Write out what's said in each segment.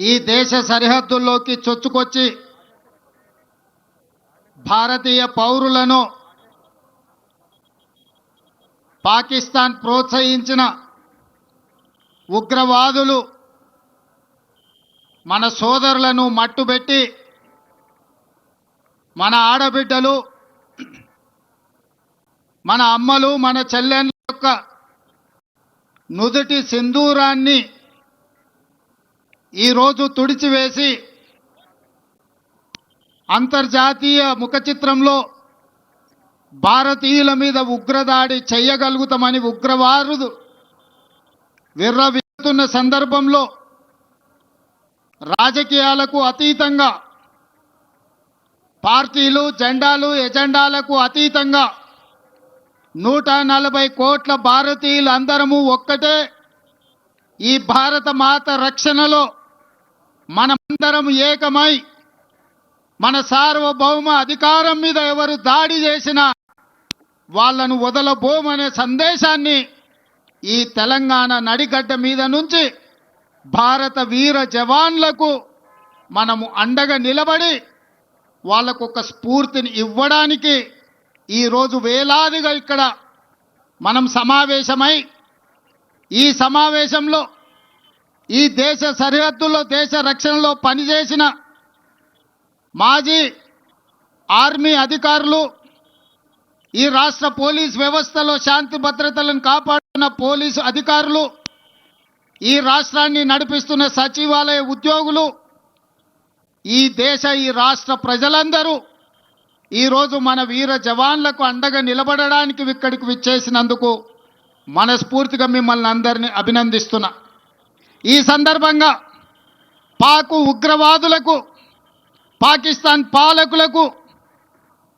ఈ దేశ సరిహద్దుల్లోకి చొచ్చుకొచ్చి భారతీయ పౌరులను పాకిస్తాన్ ప్రోత్సహించిన ఉగ్రవాదులు మన సోదరులను మట్టుబెట్టి మన ఆడబిడ్డలు మన అమ్మలు మన చెల్లెళ్ళ యొక్క నుదుటి సింధూరాన్ని ఈరోజు తుడిచివేసి అంతర్జాతీయ ముఖ చిత్రంలో భారతీయుల మీద ఉగ్రదాడి చెయ్యగలుగుతామని ఉగ్రవారుడు విర్రవిస్తున్న సందర్భంలో రాజకీయాలకు అతీతంగా పార్టీలు జెండాలు ఎజెండాలకు అతీతంగా నూట నలభై కోట్ల భారతీయులందరము ఒక్కటే ఈ భారత మాత రక్షణలో మనమందరం ఏకమై మన సార్వభౌమ అధికారం మీద ఎవరు దాడి చేసినా వాళ్ళను వదలబోమనే సందేశాన్ని ఈ తెలంగాణ నడిగడ్డ మీద నుంచి భారత వీర జవాన్లకు మనము అండగా నిలబడి వాళ్ళకు ఒక స్ఫూర్తిని ఇవ్వడానికి ఈరోజు వేలాదిగా ఇక్కడ మనం సమావేశమై ఈ సమావేశంలో ఈ దేశ సరిహద్దుల్లో దేశ రక్షణలో పనిచేసిన మాజీ ఆర్మీ అధికారులు ఈ రాష్ట్ర పోలీస్ వ్యవస్థలో శాంతి భద్రతలను కాపాడుతున్న పోలీసు అధికారులు ఈ రాష్ట్రాన్ని నడిపిస్తున్న సచివాలయ ఉద్యోగులు ఈ దేశ ఈ రాష్ట్ర ప్రజలందరూ ఈరోజు మన వీర జవాన్లకు అండగా నిలబడడానికి ఇక్కడికి విచ్చేసినందుకు మనస్ఫూర్తిగా మిమ్మల్ని అందరినీ అభినందిస్తున్నా. ఈ సందర్భంగా పాకు ఉగ్రవాదులకు పాకిస్తాన్ పాలకులకు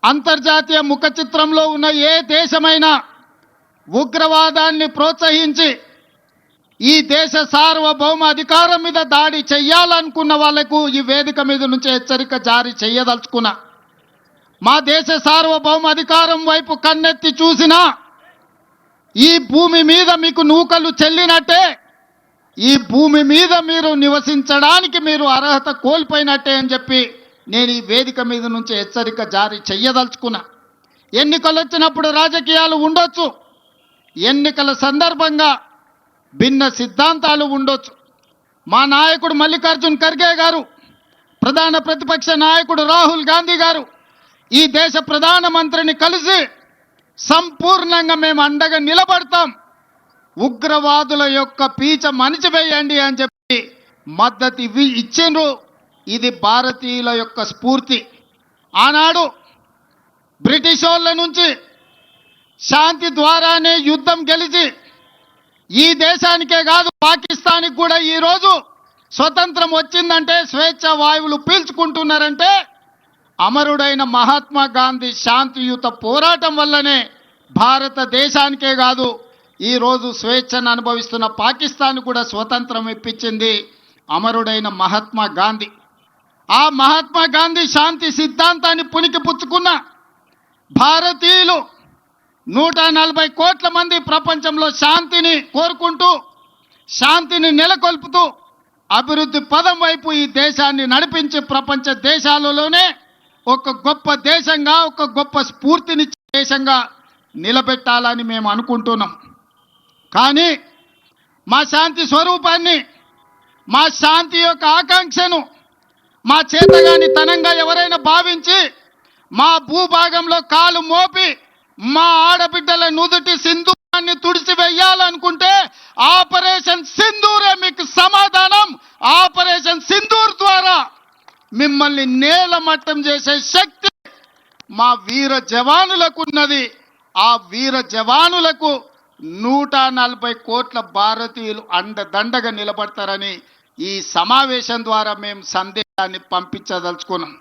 అంతర్జాతీయ ముఖ చిత్రంలో ఉన్న ఏ దేశమైనా ఉగ్రవాదాన్ని ప్రోత్సహించి ఈ దేశ సార్వభౌమ అధికారం మీద దాడి చెయ్యాలనుకున్న వాళ్ళకు ఈ వేదిక మీద నుంచి హెచ్చరిక జారీ చేయదలుచుకున్నా మా దేశ సార్వభౌమ అధికారం వైపు కన్నెత్తి చూసినా ఈ భూమి మీద మీకు నూకలు చెల్లినట్టే ఈ భూమి మీద మీరు నివసించడానికి మీరు అర్హత కోల్పోయినట్టే అని చెప్పి నేను ఈ వేదిక మీద నుంచి హెచ్చరిక జారీ చెయ్యదలుచుకున్నా. ఎన్నికలు వచ్చినప్పుడు రాజకీయాలు ఉండొచ్చు. ఎన్నికల సందర్భంగా భిన్న సిద్ధాంతాలు ఉండొచ్చు. మా నాయకుడు మల్లికార్జున్ ఖర్గే గారు ప్రధాన ప్రతిపక్ష నాయకుడు రాహుల్ గాంధీ గారు ఈ దేశ ప్రధానమంత్రిని కలిసి సంపూర్ణంగా మేము అండగా నిలబడతాం. ఉగ్రవాదుల యొక్క పీచ మణిచివేయండి అని చెప్పి మద్దతు ఇవి ఇచ్చిండ్రు. ఇది భారతీయుల యొక్క స్ఫూర్తి. ఆనాడు బ్రిటిష్ వాళ్ళ నుంచి శాంతి ద్వారానే యుద్ధం గెలిచి ఈ దేశానికే కాదు పాకిస్తాన్కి కూడా ఈరోజు స్వతంత్రం వచ్చిందంటే స్వేచ్ఛ వాయువులు పీల్చుకుంటున్నారంటే అమరుడైన మహాత్మా గాంధీ శాంతియుత పోరాటం వల్లనే భారతదేశానికే కాదు ఈరోజు స్వేచ్ఛను అనుభవిస్తున్న పాకిస్తాన్ కూడా స్వతంత్రం ఇప్పించింది అమరుడైన మహాత్మా గాంధీ. ఆ మహాత్మా గాంధీ శాంతి సిద్ధాంతాన్ని పునికి పుచ్చుకున్న భారతీయులు నూట నలభై కోట్ల మంది ప్రపంచంలో శాంతిని కోరుకుంటూ శాంతిని నెలకొల్పుతూ అభివృద్ధి పదం వైపు ఈ దేశాన్ని నడిపించి ప్రపంచ దేశాలలోనే ఒక గొప్ప దేశంగా ఒక గొప్ప స్ఫూర్తినిచ్చే దేశంగా నిలబెట్టాలని మేము అనుకుంటున్నాం. కానీ మా శాంతి స్వరూపాన్ని మా శాంతి యొక్క ఆకాంక్షను మా చేతగాని తనంగా ఎవరైనా భావించి మా భూభాగంలో కాలు మోపి మా ఆడబిడ్డల నుదుటి సింధూరాన్ని తుడిచివేయాలనుకుంటే ఆపరేషన్ సింధూరే మీకు సమాధానం. ఆపరేషన్ సింధూర్ ద్వారా మిమ్మల్ని నేలమట్టం చేసే శక్తి మా వీర జవానులకు ఉన్నది ఆ వీర జవానులకు నూట నలభై కోట్ల భారతీయులు అండదండగా నిలబడతారని ఈ సమావేశం ద్వారా మేము సందేశాన్ని పంపించదలుచుకున్నాం.